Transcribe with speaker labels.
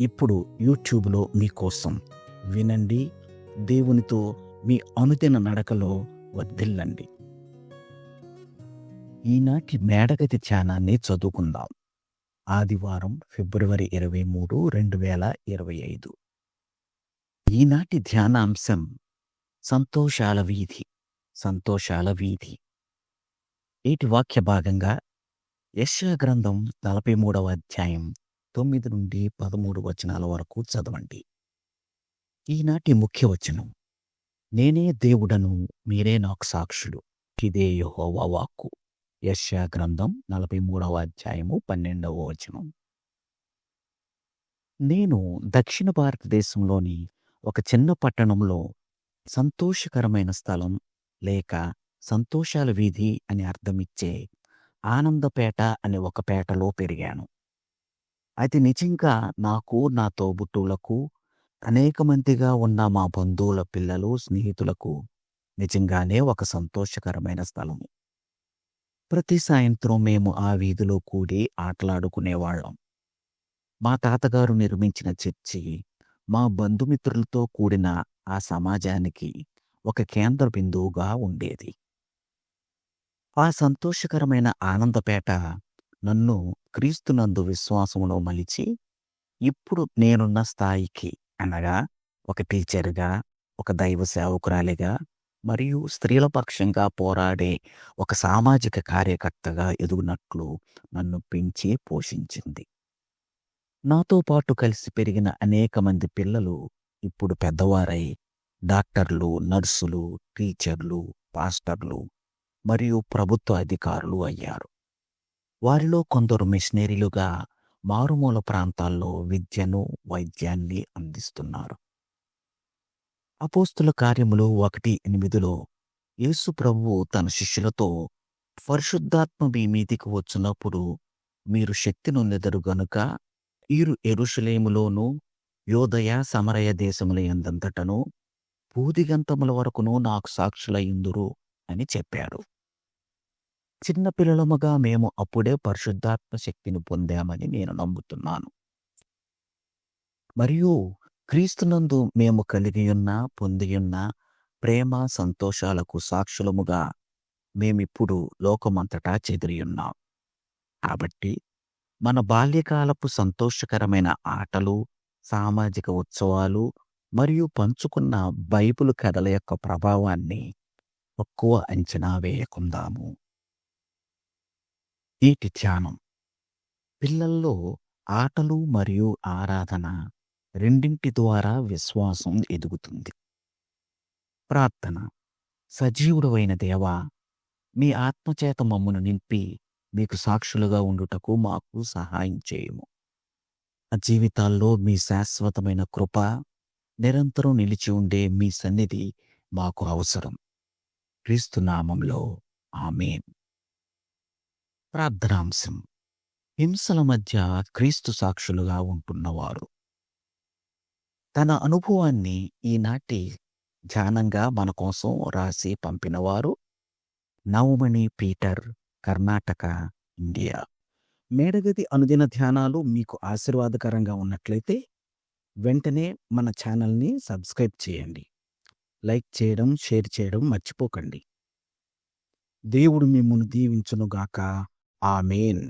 Speaker 1: ఇప్పుడు యూట్యూబ్లో మీకోసం వినండి దేవునితో మీ అనుదిన నడకలో వర్ధిల్లండి. ఈనాటి మేడగతి ధ్యానాన్ని చదువుకుందాం. ఆదివారం ఫిబ్రవరి ఇరవై మూడు రెండు వేల ఇరవై ఐదు. ఈనాటి ధ్యానాంశం సంతోషాల వీధి సంతోషాల వీధి. ఈటి వాక్య భాగంగా యశ్వ గ్రంథం నలభై మూడవ అధ్యాయం తొమ్మిది నుండి పదమూడు వచనాల వరకు చదవండి. ఈనాటి ముఖ్య వచనం నేనే దేవుడను మీరే నాకు సాక్షులు. ఇదే యహోవా వాక్కు. యశ్యా గ్రంథం నలభై మూడవ అధ్యాయము పన్నెండవ వచనం. నేను దక్షిణ భారతదేశంలోని ఒక చిన్న పట్టణంలో సంతోషకరమైన స్థలం లేక సంతోషాల వీధి అని అర్థమిచ్చే ఆనందపేట అనే ఒక పేటలో పెరిగాను. అది నిజంగా నాకు నా తోబుట్టువులకు అనేక మందిగా ఉన్న మా బంధువుల పిల్లలు స్నేహితులకు నిజంగానే ఒక సంతోషకరమైన స్థలము. ప్రతి సాయంత్రం మేము ఆ వీధిలో కూడి ఆటలాడుకునేవాళ్ళం మా తాతగారు నిర్మించిన చర్చి మా బంధుమిత్రులతో కూడిన ఆ సమాజానికి ఒక కేంద్ర బిందువుగా ఉండేది. ఆ సంతోషకరమైన ఆనందపేట నన్ను క్రీస్తునందు విశ్వాసములో మలిచి ఇప్పుడు నేనున్న స్థాయికి అనగా ఒక టీచర్గా ఒక దైవ సేవకురాలిగా మరియు స్త్రీల పక్షంగా పోరాడే ఒక సామాజిక కార్యకర్తగా ఎదుగునట్లు నన్ను పెంచి పోషించింది. నాతో పాటు కలిసి పెరిగిన అనేక మంది పిల్లలు ఇప్పుడు పెద్దవారై డాక్టర్లు నర్సులు టీచర్లు పాస్టర్లు మరియు ప్రభుత్వ అధికారులు అయ్యారు. వారిలో కొందరు మిషనరీలుగా మారుమూల ప్రాంతాల్లో విద్యను వైద్యాన్ని అందిస్తున్నారు. అపోస్తుల కార్యములు ఒకటి ఎనిమిదిలో యేసు ప్రభువు తన శిష్యులతో పరిశుద్ధాత్మ మీ మీదికి వచ్చినప్పుడు మీరు శక్తి నొందెదరు గనుక వీరు ఎరుషులేములోనూ యోదయ సమరయ దేశముల ఎందంతటను పూదిగంతముల వరకును నాకు సాక్షులయ్యుందురు అని చెప్పారు. చిన్నపిల్లలముగా మేము అప్పుడే పరిశుద్ధాత్మ శక్తిని పొందామని నేను నమ్ముతున్నాను. మరియు క్రీస్తునందు మేము కలిగియున్న పొందియున్న ప్రేమ సంతోషాలకు సాక్షులముగా మేమిప్పుడు లోకమంతటా చెదిరియున్నాం. కాబట్టి మన బాల్యకాలపు సంతోషకరమైన ఆటలు సామాజిక ఉత్సవాలు మరియు పంచుకున్న బైబిల్ కథల యొక్క ప్రభావాన్ని తక్కువ అంచనా వేయకుందాము. నీటి ధ్యానం. పిల్లల్లో ఆటలు మరియు ఆరాధన రెండింటి ద్వారా విశ్వాసం ఎదుగుతుంది. ప్రార్థన. సజీవుడవైన దేవా మీ ఆత్మచేత మమ్మను నింపి మీకు సాక్షులుగా ఉండుటకు మాకు సహాయం చేయము. ఆ జీవితాల్లో మీ శాశ్వతమైన కృప నిరంతరం నిలిచి ఉండే మీ సన్నిధి మాకు అవసరం. క్రీస్తు నామంలో ఆమెన్. ప్రార్థనాంశం. హింసల మధ్య క్రీస్తు సాక్షులుగా ఉంటున్నవారు. తన అనుభవాన్ని ఈనాటి ధ్యానంగా మన కోసం రాసి పంపినవారు నవమణి పీటర్ కర్ణాటక ఇండియా. మేడగది అనుదిన ధ్యానాలు మీకు ఆశీర్వాదకరంగా ఉన్నట్లయితే వెంటనే మన ఛానల్ని సబ్స్క్రైబ్ చేయండి. లైక్ చేయడం షేర్ చేయడం మర్చిపోకండి. దేవుడు మిమ్మల్ని దీవించునుగాక. ఆమెన్